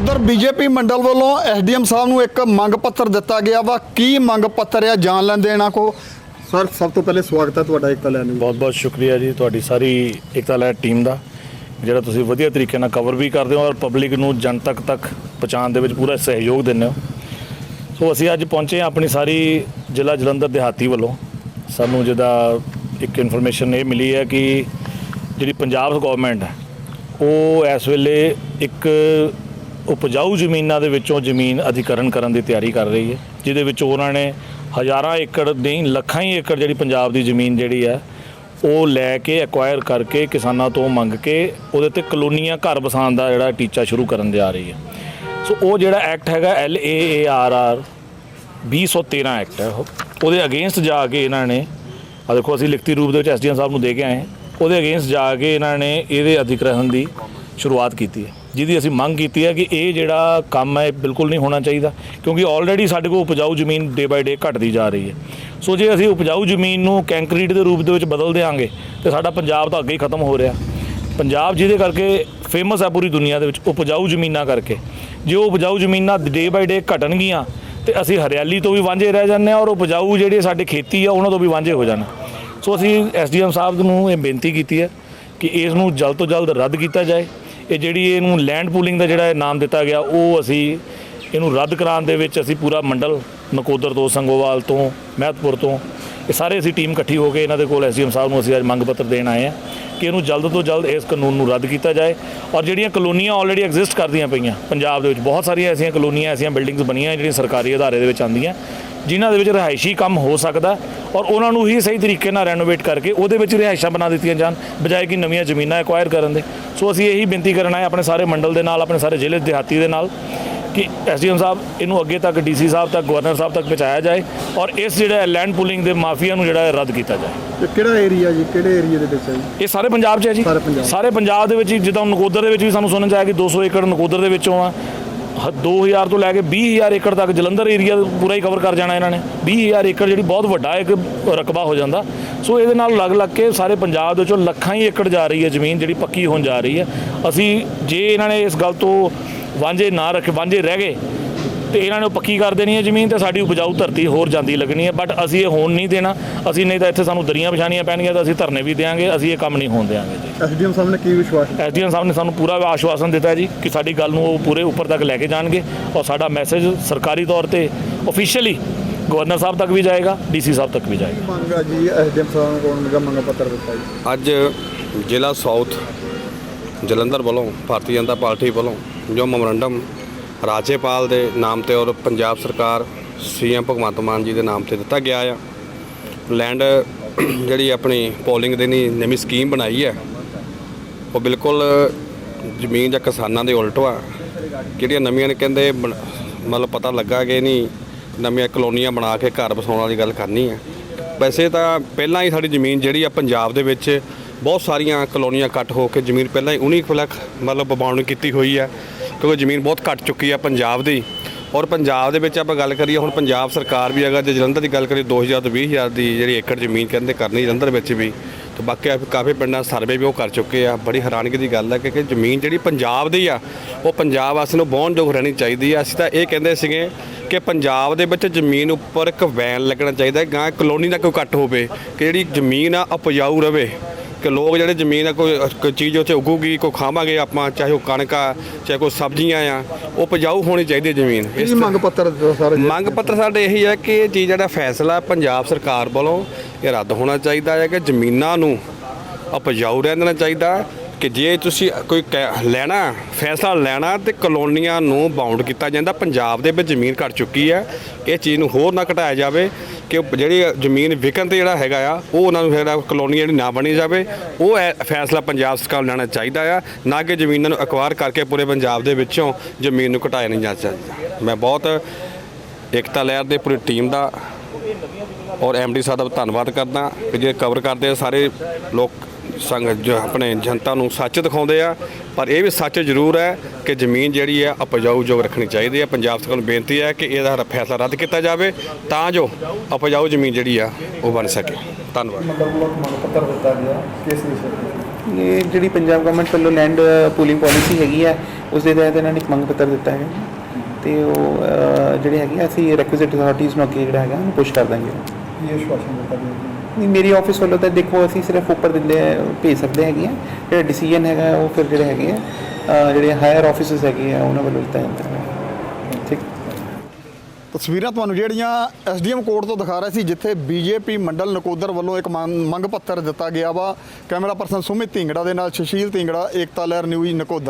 Jalandhar BJP ਮੰਡਲ ਵੱਲੋਂ SDM ਸਾਹਿਬ ਨੂੰ ਇੱਕ ਮੰਗ ਪੱਤਰ ਦਿੱਤਾ ਗਿਆ ਵਾ। ਕੀ ਮੰਗ ਪੱਤਰ ਆ? ਜਾਣ ਲੈਂਦੇ ਇਹਨਾਂ ਕੋ? ਸਰ ਸਭ ਤੋਂ ਪਹਿਲੇ ਸਵਾਗਤ ਹੈ ਤੁਹਾਡਾ ਇੱਕ ਲੈਣ ਬਹੁਤ ਬਹੁਤ ਸ਼ੁਕਰੀਆ ਜੀ ਤੁਹਾਡੀ ਸਾਰੀ ਇਕਤਾ ਲੈ ਟੀਮ ਦਾ ਜਿਹੜਾ ਤੁਸੀਂ ਵਧੀਆ ਤਰੀਕੇ ਨਾਲ ਕਵਰ ਵੀ ਕਰਦੇ ਹੋ ਔਰ ਪਬਲਿਕ ਨੂੰ ਜਨਤਕ ਤੱਕ ਪਹੁੰਚਾਉਣ ਦੇ ਵਿੱਚ ਪੂਰਾ ਸਹਿਯੋਗ ਦਿੰਦੇ ਹੋ। ਸੋ ਅਸੀਂ ਅੱਜ ਪਹੁੰਚੇ ਹਾਂ ਆਪਣੀ ਸਾਰੀ ਜ਼ਿਲ੍ਹਾ ਜਲੰਧਰ ਦਿਹਾਤੀ ਵੱਲੋਂ। ਸਾਨੂੰ ਜਿਹਦਾ ਇੱਕ ਇਨਫੋਰਮੇਸ਼ਨ ਇਹ ਮਿਲੀ ਹੈ ਕਿ ਜਿਹੜੀ ਪੰਜਾਬ ਗਵਰਨਮੈਂਟ ਹੈ ਉਹ ਇਸ ਵੇਲੇ ਇੱਕ ਉਪਜਾਊ ਜ਼ਮੀਨਾਂ ਦੇ ਵਿੱਚੋਂ ਜ਼ਮੀਨ ਅਧਿਕਰਨ ਕਰਨ ਦੀ ਤਿਆਰੀ ਕਰ ਰਹੀ ਹੈ, ਜਿਹਦੇ ਵਿੱਚ ਉਹਨਾਂ ਨੇ ਹਜ਼ਾਰਾਂ ਏਕੜ ਨਹੀਂ ਲੱਖਾਂ ਹੀ ਏਕੜ ਜਿਹੜੀ ਪੰਜਾਬ ਦੀ ਜ਼ਮੀਨ ਜਿਹੜੀ ਹੈ, ਉਹ ਲੈ ਕੇ ਐਕਵਾਇਰ ਕਰਕੇ ਕਿਸਾਨਾਂ ਤੋਂ ਮੰਗ ਕੇ ਉਹਦੇ ਤੇ ਕਲੋਨੀਆਂ ਘਰ ਵਸਾਉਣ ਦਾ ਜਿਹੜਾ ਟੀਚਾ ਸ਼ੁਰੂ ਕਰਨ ਦੇ ਆ ਰਹੀ ਹੈ। ਸੋ ਉਹ ਜਿਹੜਾ ਐਕਟ ਹੈਗਾ L A A R R 2013 act ਹੈ ਉਹ। ਉਹਦੇ ਅਗੇਂਸਟ ਜਾ ਕੇ ਇਹਨਾਂ ਨੇ ਆ ਦੇਖੋ ਅਸੀਂ ਲਿਖਤੀ ਰੂਪ ਦੇ ਵਿੱਚ ਐਸਡੀਐਮ ਸਾਹਿਬ ਨੂੰ ਦੇ ਕੇ ਆਏ ਉਹਦੇ ਅਗੇਂਸਟ ਜਾ ਕੇ ਇਹਨਾਂ ਨੇ ਇਹਦੇ ਅਧਿਗ੍ਰਹਣ ਦੀ ਸ਼ੁਰੂਆਤ ਕੀਤੀ ਹੈ। ਜਿਹਦੀ ਅਸੀਂ ਮੰਗ ਕੀਤੀ ਹੈ ਕਿ ਇਹ ਜਿਹੜਾ ਕੰਮ ਹੈ, ਇਹ ਬਿਲਕੁਲ ਨਹੀਂ ਹੋਣਾ ਚਾਹੀਦਾ, ਕਿਉਂਕਿ ਆਲਰੇਡੀ ਸਾਡੇ ਕੋਲ ਉਪਜਾਊ ਜ਼ਮੀਨ ਡੇ ਬਾਈ ਡੇ ਘਟਦੀ ਜਾ ਰਹੀ ਹੈ। ਸੋ ਜੇ ਅਸੀਂ ਉਪਜਾਊ ਜ਼ਮੀਨ ਨੂੰ ਕੰਕਰੀਟ ਦੇ ਰੂਪ ਦੇ ਵਿੱਚ ਬਦਲ ਦਿਆਂਗੇ, ਤੇ ਸਾਡਾ ਪੰਜਾਬ ਤਾਂ ਅੱਗੇ ਹੀ ਖਤਮ ਹੋ ਰਿਹਾ। ਪੰਜਾਬ ਜਿਹਦੇ ਕਰਕੇ ਫੇਮਸ ਹੈ ਪੂਰੀ ਦੁਨੀਆ ਦੇ ਵਿੱਚ, ਉਪਜਾਊ ਜ਼ਮੀਨਾਂ ਕਰਕੇ। ਜੇ ਉਹ ਉਪਜਾਊ ਜ਼ਮੀਨਾਂ ਡੇ ਬਾਈ ਡੇ ਘਟਣਗੀਆਂ, ਤੇ ਅਸੀਂ ਹਰਿਆਲੀ ਤੋਂ ਵੀ ਵਾਂਝੇ ਰਹਿ ਜਾਂਦੇ ਹਾਂ ਔਰ ਉਪਜਾਊ ਜਿਹੜੇ ਸਾਡੇ ਖੇਤੀ ਆ, ਉਹਨਾਂ ਤੋਂ ਵੀ ਵਾਂਝੇ ਹੋ ਜਾਣਾ। ਸੋ ਅਸੀਂ ਐਸਡੀਐਮ ਸਾਹਿਬ ਨੂੰ ਇਹ ਬੇਨਤੀ ਕੀਤੀ ਹੈ ਕਿ ਇਸ ਨੂੰ ਜਲਦ ਤੋਂ ਜਲਦ ਰੱਦ ਕੀਤਾ ਜਾਏ। ਇਹ ਜਿਹੜੀ ਇਹਨੂੰ ਲੈਂਡ ਪੂਲਿੰਗ ਦਾ ਜਿਹੜਾ ਇਹ ਨਾਮ ਦਿੱਤਾ ਗਿਆ, ਉਹ ਅਸੀਂ ਇਹਨੂੰ ਰੱਦ ਕਰਾਉਣ ਦੇ ਵਿੱਚ ਅਸੀਂ ਪੂਰਾ ਮੰਡਲ ਨਕੋਦਰ ਤੋਂ, ਸੰਗੋਵਾਲ ਤੋਂ, ਮਹਿਤਪੁਰ ਤੋਂ, ਇਹ ਸਾਰੇ ਅਸੀਂ ਟੀਮ ਇਕੱਠੀ ਹੋ ਕੇ ਇਹਨਾਂ ਦੇ ਕੋਲ ਐਸਡੀਐਮ ਸਾਹਿਬ ਨੂੰ ਅਸੀਂ ਅੱਜ ਮੰਗ ਪੱਤਰ ਦੇਣ ਆਏ ਹਾਂ ਕਿ ਇਹਨੂੰ ਜਲਦ ਤੋਂ ਜਲਦ ਇਸ ਕਾਨੂੰਨ ਨੂੰ ਰੱਦ ਕੀਤਾ ਜਾਏ ਔਰ ਜਿਹੜੀਆਂ ਕਲੋਨੀਆਂ ਆਲਰੇਡੀ ਐਗਜ਼ਿਸਟ ਕਰਦੀਆਂ ਪਈਆਂ ਪੰਜਾਬ ਦੇ ਵਿੱਚ, ਬਹੁਤ ਸਾਰੀਆਂ ਐਸੀਆਂ ਕਲੋਨੀਆਂ, ਐਸੀਆਂ ਬਿਲਡਿੰਗਸ ਬਣੀਆਂ ਜਿਹੜੀਆਂ ਸਰਕਾਰੀ ਅਦਾਰੇ ਦੇ ਵਿੱਚ ਆਉਂਦੀਆਂ। ਜਿਨ੍ਹਾਂ ਦੇ ਵਿੱਚ ਰਿਹਾਇਸ਼ੀ ਕੰਮ ਹੋ ਸਕਦਾ ਔਰ ਉਹਨਾਂ ਨੂੰ ਹੀ ਸਹੀ ਤਰੀਕੇ ਨਾਲ ਰੈਨੋਵੇਟ ਕਰਕੇ ਉਹਦੇ ਵਿੱਚ ਰਿਹਾਇਸ਼ਾਂ ਬਣਾ ਦਿੱਤੀਆਂ ਜਾਣ ਬਜਾਏ ਕਿ ਨਵੀਆਂ ਜ਼ਮੀਨਾਂ ਐਕਵਾਇਰ ਕਰਨ ਦੇ। ਸੋ ਅਸੀਂ ਇਹੀ ਬੇਨਤੀ ਕਰਨ ਆਏ ਆਪਣੇ ਸਾਰੇ ਮੰਡਲ ਦੇ ਨਾਲ ਆਪਣੇ ਸਾਰੇ ਜ਼ਿਲ੍ਹੇ ਦਿਹਾਤੀ ਦੇ ਨਾਲ ਕਿ ਐਸਡੀਐਮ ਸਾਹਿਬ ਇਹਨੂੰ ਅੱਗੇ ਤੱਕ ਡੀਸੀ ਸਾਹਿਬ ਤੱਕ ਗਵਰਨਰ ਸਾਹਿਬ ਤੱਕ ਪਹੁੰਚਾਇਆ ਜਾਏ ਔਰ ਇਸ ਜਿਹੜਾ ਲੈਂਡ ਪੂਲਿੰਗ ਦੇ ਮਾਫੀਆ ਨੂੰ ਜਿਹੜਾ ਹੈ ਰੱਦ ਕੀਤਾ ਜਾਏ। ਇਹ ਕਿਹੜਾ ਏਰੀਆ ਜੀ? ਕਿਹੜੇ ਏਰੀਆ ਦੇ ਵਿੱਚ ਹੈ ਜੀ? ਇਹ ਸਾਰੇ ਪੰਜਾਬ 'ਚ ਹੈ ਜੀ। ਸਾਰੇ ਪੰਜਾਬ। ਦੇ ਵਿੱਚ ਹੀ ਜਿੱਦਾਂ ਨਕੋਦਰ ਦੇ ਵਿੱਚ ਵੀ ਸਾਨੂੰ ਸੁਣਨ 'ਚ ਆਇਆ ਕਿ 200 ਏਕੜ ਨਕੋਦਰ ਦੇ ਵਿੱਚੋਂ ਆ ਹ- 2000 ਤੋਂ ਲੈ ਕੇ 20000 ਏਕੜ ਤੱਕ ਜਲੰਧਰ ਏਰੀਆ ਪੂਰਾ ਹੀ ਕਵਰ ਕਰ ਜਾਣਾ ਇਹਨਾਂ ਨੇ। 20000 ਏਕੜ ਜਿਹੜੀ ਬਹੁਤ ਵੱਡਾ ਇੱਕ ਰਕਬਾ ਹੋ ਜਾਂਦਾ। ਸੋ ਇਹਦੇ ਨਾਲ ਲੱਗ ਲੱਗ ਕੇ ਸਾਰੇ ਪੰਜਾਬ ਦੇ ਵਿੱਚੋਂ ਲੱਖਾਂ ਹੀ ਏਕੜ ਜਾ ਰਹੀ ਹੈ ਜ਼ਮੀਨ ਜਿਹੜੀ ਪੱਕੀ ਹੋਣ ਜਾ ਰਹੀ ਹੈ। ਅਸੀਂ ਜੇ ਇਹਨਾਂ ਨੇ ਇਸ ਗੱਲ ਤੋਂ ਵਾਂਝੇ ਨਾ ਰੱਖੇ ਵਾਂਝੇ ਰਹਿ ਗਏ ਤੇ ਇਹਨਾਂ ਨੇ ਉਹ ਪੱਕੀ ਕਰ ਦੇਣੀ ਹੈ ਜ਼ਮੀਨ ਤੇ ਸਾਡੀ ਉਪਜਾਊ ਧਰਤੀ ਹੋਰ ਜਾਂਦੀ ਲੱਗਣੀ ਹੈ। ਬਟ ਅਸੀਂ ਇਹ ਹੋਣ ਨਹੀਂ ਦੇਣਾ। ਅਸੀਂ ਨਹੀਂ ਤਾਂ ਇੱਥੇ ਸਾਨੂੰ ਦਰੀਆਂ ਵਿਛਾਣੀਆਂ ਪੈਣਗੀਆਂ ਤਾਂ ਅਸੀਂ ਧਰਨੇ ਵੀ ਦੇਵਾਂਗੇ ਅਸੀਂ ਇਹ ਕੰਮ ਨਹੀਂ ਹੋਣ ਦੇਵਾਂਗੇ ਜੀ। ਐਸਡੀਐਮ ਸਾਹਿਬ ਨੇ ਕੀ ਵਿਸ਼ਵਾਸ ਐਸਡੀਐਮ ਸਾਹਿਬ ਨੇ ਸਾਨੂੰ ਪੂਰਾ ਆਸ਼ਵਾਸਨ ਦਿੱਤਾ ਜੀ ਕਿ ਸਾਡੀ ਗੱਲ ਨੂੰ ਉਹ ਪੂਰੇ ਉੱਪਰ ਤੱਕ ਲੈ ਕੇ ਜਾਣਗੇ ਔਰ ਸਾਡਾ ਮੈਸੇਜ ਸਰਕਾਰੀ ਤੌਰ ਤੇ ਅਫੀਸ਼ੀਅਲੀ ਗਵਰਨਰ ਸਾਹਿਬ ਤੱਕ ਵੀ ਜਾਏਗਾ ਡੀਸੀ ਸਾਹਿਬ ਤੱਕ ਵੀ ਜਾਏਗਾ। ਮੰਗਾ ਜੀ ਐਸਡੀਐਮ ਸਾਹਿਬ ਨੂੰ ਕੋਲ ਮੰਗ ਪੱਤਰ ਦਿੱਤਾ ਜੀ? ਅੱਜ ਜ਼ਿਲ੍ਹਾ ਸਾਊਥ ਜਲੰਧਰ ਵੱਲੋਂ ਭਾਰਤੀ ਜਨਤਾ ਪਾਰਟੀ ਵੱਲੋਂ ਜੋ ਮੈਮੋਰੰਡਮ ਰਾਜੇਪਾਲ ਦੇ ਨਾਮ ਤੇ ਔਰ ਪੰਜਾਬ ਸਰਕਾਰ ਸੀਐਮ ਭਗਵੰਤ ਮਾਨ ਜੀ ਦੇ ਨਾਮ ਤੇ ਦਿੱਤਾ ਗਿਆ ਆ। ਲੈਂਡ ਜਿਹੜੀ ਆਪਣੀ ਪੋਲਿੰਗ ਦੇ ਨੀ ਨਵੀਂ ਸਕੀਮ ਬਣਾਈ ਹੈ, ਉਹ ਬਿਲਕੁਲ ਜ਼ਮੀਨ ਜਾਂ ਕਿਸਾਨਾਂ ਦੇ ਉਲਟ ਆ ਜਿਹੜੀਆਂ ਨਵੀਆਂ ਨੇ ਕਹਿੰਦੇ ਬਣ- ਮਤਲਬ ਪਤਾ ਲੱਗਾ ਕਿ ਨਹੀਂ, ਨਵੀਆਂ ਕਲੋਨੀਆਂ ਬਣਾ ਕੇ ਘਰ ਵਸਾਉਣ ਵਾਲੀ ਗੱਲ ਕਰਨੀ ਹੈ। ਵੈਸੇ ਤਾਂ ਪਹਿਲਾਂ ਹੀ ਸਾਡੀ ਜ਼ਮੀਨ ਜਿਹੜੀ ਆ ਪੰਜਾਬ ਦੇ ਵਿੱਚ ਬਹੁਤ ਸਾਰੀਆਂ ਕਲੋਨੀਆਂ ਕੱਟ ਹੋ ਕੇ ਜ਼ਮੀਨ ਪਹਿਲਾਂ ਹੀ ਉਨੀ ਕੁ ਮਤਲਬ ਬਾਉਣੀ ਕੀਤੀ ਹੋਈ ਹੈ। ਕਿਉਂਕਿ ਜ਼ਮੀਨ ਬਹੁਤ ਘੱਟ ਚੁੱਕੀ ਆ ਪੰਜਾਬ ਦੀ। ਔਰ ਪੰਜਾਬ ਦੇ ਵਿੱਚ ਆਪਾਂ ਗੱਲ ਕਰੀਏ, ਹੁਣ ਪੰਜਾਬ ਸਰਕਾਰ ਵੀ ਅਗਰ ਜੇ ਜਲੰਧਰ ਦੀ ਗੱਲ ਕਰੀਏ 2000 ਤੋਂ 20000 ਦੀ ਜਿਹੜੀ ਏਕੜ ਜ਼ਮੀਨ ਕਹਿੰਦੇ ਕਰਨੀ ਜਲੰਧਰ ਵਿੱਚ ਵੀ। ਤੇ ਬਾਕੀ ਕਾਫੀ ਪਿੰਡਾਂ ਸਰਵੇ ਵੀ ਉਹ ਕਰ ਚੁੱਕੇ ਆ। ਬੜੀ ਹੈਰਾਨਗੀ ਦੀ ਗੱਲ ਹੈ ਕਿ ਜ਼ਮੀਨ ਜਿਹੜੀ ਪੰਜਾਬ ਦੀ ਆ, ਉਹ ਪੰਜਾਬ ਵਾਸਤੇ ਨੂੰ ਬੌਂਡਯੋਗ ਰਹਿਣੀ ਚਾਹੀਦੀ ਆ। ਅਸੀਂ ਤਾਂ ਇਹ ਕਹਿੰਦੇ ਸੀਗੇ ਕਿ ਪੰਜਾਬ ਦੇ ਵਿੱਚ ਜ਼ਮੀਨ ਉੱਪਰ ਇੱਕ ਵੈਨ ਲੱਗਣਾ ਚਾਹੀਦਾ ਗਾਂ ਕਲੋਨੀ ਦਾ ਕੋਈ ਕੱਟ ਹੋਵੇ, ਕਿ ਜਿਹੜੀ ਜ਼ਮੀਨ ਆ ਉਪਜਾਊ ਰਵੇ। ਕਿ ਲੋਕ ਜਿਹੜੇ ਜ਼ਮੀਨ ਆ ਕੋਈ ਕੋਈ ਚੀਜ਼ ਉੱਥੇ ਉਗੂਗੀ ਕੋਈ ਖਾਵਾਂਗੇ ਆਪਾਂ ਚਾਹੇ ਉਹ ਕਣਕ ਆ ਚਾਹੇ ਕੋਈ ਸਬਜ਼ੀਆਂ ਆ ਉਹ ਉਪਜਾਊ ਹੋਣੀ ਚਾਹੀਦੀ ਹੈ ਜ਼ਮੀਨ ਇਸ ਮੰਗ ਪੱਤਰ ਸਾਰੇ? ਮੰਗ ਪੱਤਰ ਸਾਡੇ ਇਹੀ ਹੈ ਕਿ ਇਹ ਚੀਜ਼ ਜਿਹੜਾ ਫੈਸਲਾ ਪੰਜਾਬ ਸਰਕਾਰ ਵੱਲੋਂ ਇਹ ਰੱਦ ਹੋਣਾ ਚਾਹੀਦਾ ਹੈ ਕਿ ਜ਼ਮੀਨਾਂ ਨੂੰ ਉਪਜਾਊ ਰਹਿਣ ਚਾਹੀਦਾ ਕਿ ਜੇ ਤੁਸੀਂ ਕੋਈ ਲੈਣਾ ਫੈਸਲਾ ਲੈਣਾ ਤੇ ਕਲੋਨੀਆਂ ਨੂੰ ਬਾਉਂਡ ਕੀਤਾ ਜਾਂਦਾ ਪੰਜਾਬ ਦੇ ਵਿੱਚ ਜ਼ਮੀਨ ਘਟ ਚੁੱਕੀ ਹੈ ਇਹ ਚੀਜ਼ ਨੂੰ ਹੋਰ ਨਾ ਘਟਾਇਆ ਜਾਵੇ ਕਿ ਉਹ ਜਿਹੜੀ ਜ਼ਮੀਨ ਵਿਕਣ ਤੇ ਜਿਹੜਾ ਹੈਗਾ ਆ, ਉਹ ਉਹਨਾਂ ਨੂੰ ਜਿਹੜਾ ਕਲੋਨੀ ਜਿਹੜੀ ਨਾ ਬਣੀ ਜਾਵੇ। ਉਹ ਐ ਫੈਸਲਾ ਪੰਜਾਬ ਸਰਕਾਰ ਨੂੰ ਲੈਣਾ ਚਾਹੀਦਾ ਆ, ਨਾ ਕਿ ਜ਼ਮੀਨਾਂ ਨੂੰ ਅਕਵਾਇਰ ਕਰਕੇ ਪੂਰੇ ਪੰਜਾਬ ਦੇ ਵਿੱਚੋਂ ਜ਼ਮੀਨ ਨੂੰ ਘਟਾਇਆ ਨਹੀਂ ਜਾ ਸਕਦਾ। ਮੈਂ ਬਹੁਤ ਏਕਤਾ ਲਹਿਰ ਦੇ ਪੂਰੀ ਟੀਮ ਦਾ ਔਰ ਐਮਡੀ ਸਾਹਿਬ ਦਾ ਧੰਨਵਾਦ ਕਰਦਾ ਕਿ ਜੇ ਕਵਰ ਕਰਦੇ ਆ, ਸਾਰੇ ਲੋਕ ਸੰਗ ਜੋ ਆਪਣੇ ਜਨਤਾ ਨੂੰ ਸੱਚ ਦਿਖਾਉਂਦੇ ਆ ਪਰ ਇਹ ਵੀ ਸੱਚ ਜ਼ਰੂਰ ਹੈ ਕਿ ਜ਼ਮੀਨ ਜਿਹੜੀ ਹੈ ਉਪਜਾਊ ਯੋਗ ਰੱਖਣੀ ਚਾਹੀਦੀ ਹੈ। ਪੰਜਾਬ ਸਰਕਾਰ ਨੂੰ ਬੇਨਤੀ ਹੈ ਕਿ ਇਹਦਾ ਫੈਸਲਾ ਰੱਦ ਕੀਤਾ ਜਾਵੇ ਤਾਂ ਜੋ ਉਪਜਾਊ ਜ਼ਮੀਨ ਜਿਹੜੀ ਆ ਉਹ ਬਣ ਸਕੇ। ਧੰਨਵਾਦ। ਇਹ ਜਿਹੜੀ ਪੰਜਾਬ ਗਵਰਨਮੈਂਟ ਵੱਲੋਂ ਲੈਂਡ ਪੂਲਿੰਗ ਪਾਲਿਸੀ ਹੈਗੀ ਹੈ ਉਸ ਦੇ ਤਹਿਤ ਇਹਨਾਂ ਨੇ ਇੱਕ ਮੰਗ ਪੱਤਰ ਦਿੱਤਾ ਹੈ ਤੇ ਉਹ ਜਿਹੜੇ ਹੈਗੇ ਆ, ਅਸੀਂ ਰੈਕੁਇਜ਼ਿਟ ਅਥਾਰਟੀਜ਼ ਨੂੰ ਅੱਗੇ ਜਿਹੜਾ ਹੈਗਾ ਉਹਨੂੰ ਪੁਸ਼ ਕਰ ਦਾਂਗੇ। ਇਹ ਆਸ਼ਵਾਸਨ ਦਿੱਤਾ ਗਿਆ ਮੇਰੀ ਆਫਿਸ ਵੱਲੋਂ ਤਾਂ ਦੇਖੋ ਅਸੀਂ ਸਿਰਫ ਉੱਪਰ ਦਿੰਦੇ ਭੇਜ ਸਕਦੇ ਹੈਗੇ ਆ। ਜਿਹੜਾ ਡਿਸੀਜਨ ਹੈਗਾ, ਉਹ ਫਿਰ ਜਿਹੜੇ ਹੈਗੇ ਆ ਜਿਹੜੇ ਹਾਇਰ ਆਫਿਸਰਸ ਹੈਗੇ ਆ, ਉਹਨਾਂ ਵੱਲੋਂ ਦਿੱਤਾ ਜਾਂਦਾ ਹੈ। ਠੀਕ। ਤਸਵੀਰਾਂ ਤੁਹਾਨੂੰ ਜਿਹੜੀਆਂ ਐਸਡੀਐਮ ਕੋਰਟ ਤੋਂ ਦਿਖਾ ਰਿਹਾ ਸੀ, ਜਿੱਥੇ ਬੀਜੇਪੀ ਮੰਡਲ ਨਕੋਦਰ ਵੱਲੋਂ ਇੱਕ ਮੰਗ ਪੱਤਰ ਦਿੱਤਾ ਗਿਆ ਵਾ। ਕੈਮਰਾ ਪਰਸਨ ਸੁਮਿਤ ਢਿੰਗੜਾ ਦੇ ਨਾਲ ਸੁਸ਼ੀਲ ਢਿੰਗੜਾ, ਏਕਤਾ ਲਹਿਰ ਨਿਊਜ਼ ਨਕੋਦਰ।